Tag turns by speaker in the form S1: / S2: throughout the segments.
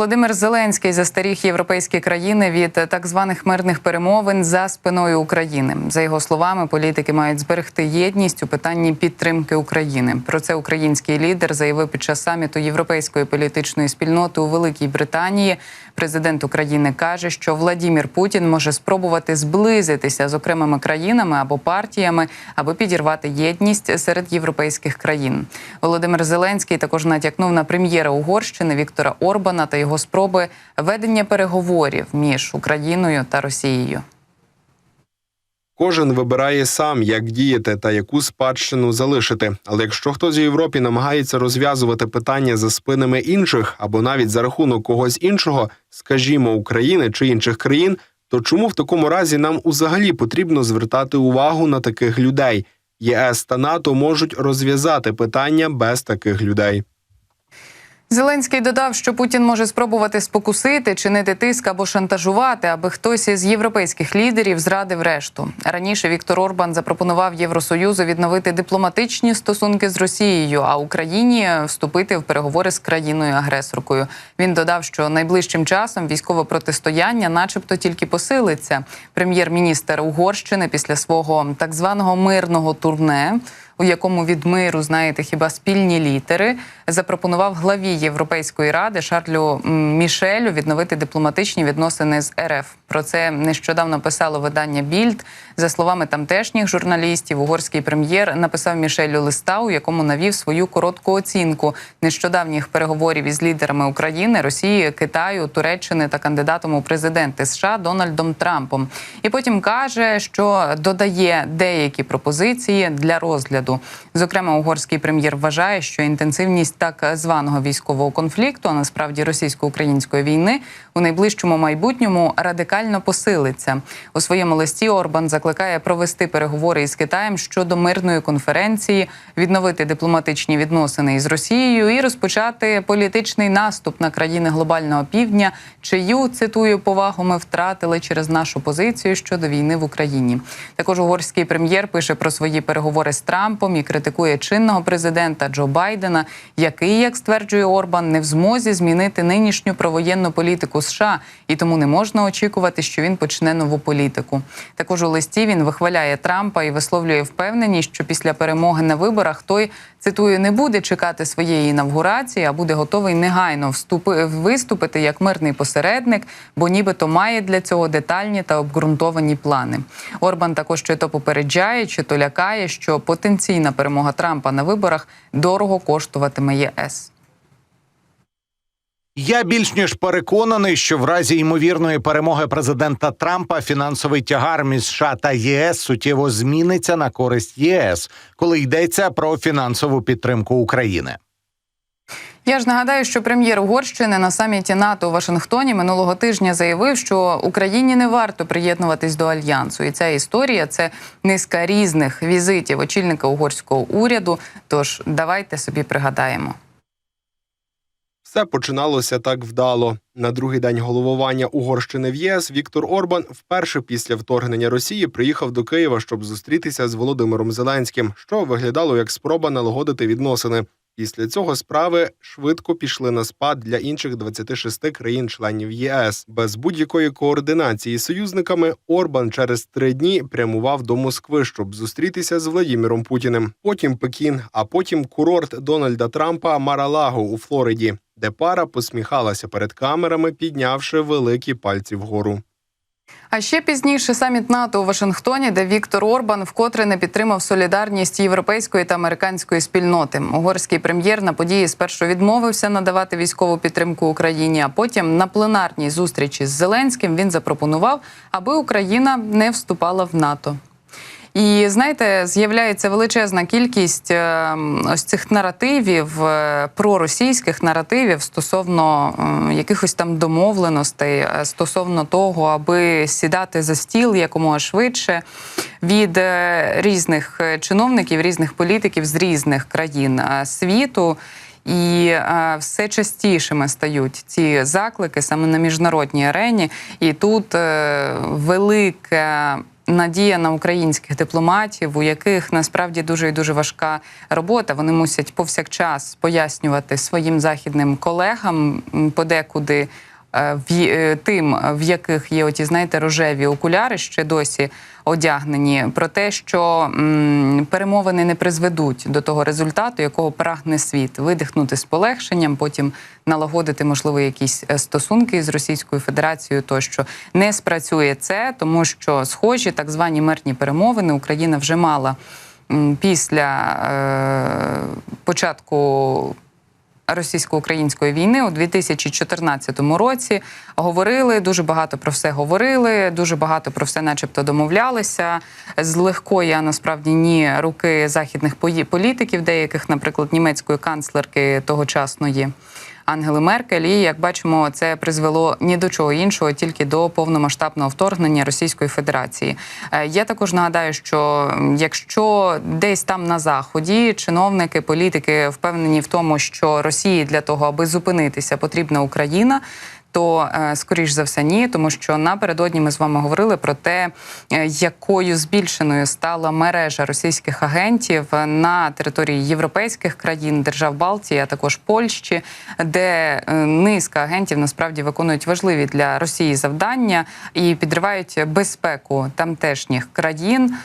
S1: Володимир Зеленський застеріг європейські країни від так званих мирних перемовин за спиною України. За його словами, політики мають зберегти єдність у питанні підтримки України. Про це український лідер заявив під час саміту європейської політичної спільноти у Великій Британії. Президент України каже, що Владімір Путін може спробувати зблизитися з окремими країнами або партіями, аби підірвати єдність серед європейських країн. Володимир Зеленський також натякнув на прем'єра Угорщини Віктора Орбана та його спроби ведення переговорів між Україною та Росією.
S2: Кожен вибирає сам, як діяти та яку спадщину залишити. Але якщо хтось у Європі намагається розв'язувати питання за спинами інших або навіть за рахунок когось іншого, скажімо, України чи інших країн, то чому в такому разі нам узагалі потрібно звертати увагу на таких людей? ЄС та НАТО можуть розв'язати питання без таких людей.
S1: Зеленський додав, що Путін може спробувати спокусити, чинити тиск або шантажувати, аби хтось із європейських лідерів зрадив решту. Раніше Віктор Орбан запропонував Євросоюзу відновити дипломатичні стосунки з Росією, а Україні вступити в переговори з країною-агресоркою. Він додав, що найближчим часом військове протистояння, начебто, тільки посилиться. Прем'єр-міністр Угорщини після свого так званого мирного турне у якому від миру знаєте хіба спільні літери, запропонував главі Європейської ради Шарлю Мішелю відновити дипломатичні відносини з РФ. Про це нещодавно писало видання Більд. За словами тамтешніх журналістів, угорський прем'єр написав Мішелю листа, у якому навів свою коротку оцінку нещодавніх переговорів із лідерами України, Росії, Китаю, Туреччини та кандидатом у президенти США Дональдом Трампом. І потім каже, що додає деякі пропозиції для розгляду. Зокрема, угорський прем'єр вважає, що інтенсивність так званого військового конфлікту, а насправді російсько-української війни, у найближчому майбутньому радикально посилиться. У своєму листі Орбан закликає провести переговори із Китаєм щодо мирної конференції, відновити дипломатичні відносини із Росією і розпочати політичний наступ на країни глобального півдня, чию цитую повагу ми втратили через нашу позицію щодо війни в Україні. Також угорський прем'єр пише про свої переговори з Трампом і критикує чинного президента Джо Байдена, який, як стверджує Орбан, не в змозі змінити нинішню провоєнну політику США, і тому не можна очікувати, що він почне нову політику. Також у листі він вихваляє Трампа і висловлює впевненість, що після перемоги на виборах той цитую не буде чекати своєї інавгурації, а буде готовий негайно вступи виступити як мирний посередник, бо нібито має для цього детальні та обґрунтовані плани. Орбан також чи то попереджає, чи то лякає, що потенційна перемога Трампа на виборах дорого коштуватиме ЄС.
S3: Я більш ніж переконаний, що в разі ймовірної перемоги президента Трампа фінансовий тягар між США та ЄС суттєво зміниться на користь ЄС, коли йдеться про фінансову підтримку України.
S1: Я ж нагадаю, що прем'єр Угорщини на саміті НАТО у Вашингтоні минулого тижня заявив, що Україні не варто приєднуватись до альянсу, і ця історія це низка різних візитів очільника угорського уряду. Тож давайте собі пригадаємо.
S2: Все починалося так вдало. На другий день головування Угорщини в ЄС Віктор Орбан вперше після вторгнення Росії приїхав до Києва, щоб зустрітися з Володимиром Зеленським, що виглядало як спроба налагодити відносини. Після цього справи швидко пішли на спад для інших 26 країн-членів ЄС. Без будь-якої координації з союзниками Орбан через три дні прямував до Москви, щоб зустрітися з Владіміром Путіним. Потім Пекін, а потім курорт Дональда Трампа Маралаго у Флориді, де пара посміхалася перед камерами, піднявши великі пальці вгору.
S1: А ще пізніше саміт НАТО у Вашингтоні, де Віктор Орбан вкотре не підтримав солідарність європейської та американської спільноти. Угорський прем'єр на події спершу відмовився надавати військову підтримку Україні. А потім на пленарній зустрічі з Зеленським він запропонував, аби Україна не вступала в НАТО. І знаєте, з'являється величезна кількість е, ось цих наративів, е, проросійських наративів стосовно е, якихось там домовленостей, стосовно того, аби сідати за стіл якомога швидше від різних чиновників, різних політиків з різних країн світу. І е, все частішими стають ці заклики саме на міжнародній арені. І тут е, велика надія на українських дипломатів, у яких насправді дуже і дуже важка робота. Вони мусять повсякчас пояснювати своїм західним колегам подекуди. Е, В е, тим, в яких є оті, знаєте, рожеві окуляри, ще досі одягнені, про те, що м, перемовини не призведуть до того результату, якого прагне світ, видихнути з полегшенням, потім налагодити, можливо, якісь е, стосунки з Російською Федерацією, тощо. Не спрацює це, тому що схожі так звані мирні перемовини Україна вже мала м, після е, початку російсько-української війни у 2014 році говорили дуже багато про все говорили, дуже багато про все, начебто, домовлялися з легкої, а насправді ні руки західних політиків, деяких, наприклад, німецької канцлерки тогочасної. Ангели Меркель, і як бачимо, це призвело ні до чого іншого, тільки до повномасштабного вторгнення Російської Федерації. Е, Я також нагадаю, що якщо десь там на заході чиновники, політики впевнені в тому, що Росії для того, аби зупинитися, потрібна Україна. То е, скоріш за все ні, тому що напередодні ми з вами говорили про те, е, якою збільшеною стала мережа російських агентів на території європейських країн, держав Балтії, а також Польщі, де е, низка агентів насправді виконують важливі для Росії завдання і підривають безпеку тамтешніх країн.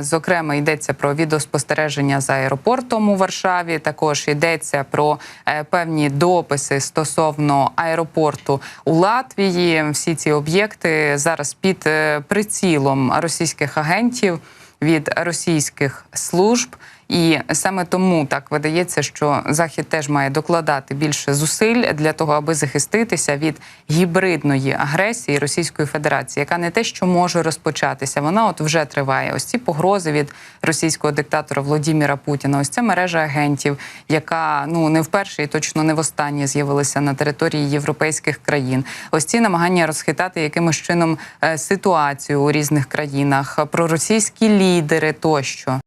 S1: Зокрема, йдеться про відеоспостереження за аеропортом у Варшаві. Також йдеться про е, певні дописи стосовно аеропорту у Латвії. Всі ці об'єкти зараз під е, прицілом російських агентів від російських служб. І саме тому так видається, що Захід теж має докладати більше зусиль для того, аби захиститися від гібридної агресії Російської Федерації, яка не те, що може розпочатися, вона от вже триває. Ось ці погрози від російського диктатора Володимира Путіна. Ось ця мережа агентів, яка ну не вперше і точно не востаннє з'явилася на території європейських країн. Ось ці намагання розхитати якимось чином е, ситуацію у різних країнах, проросійські лідери тощо.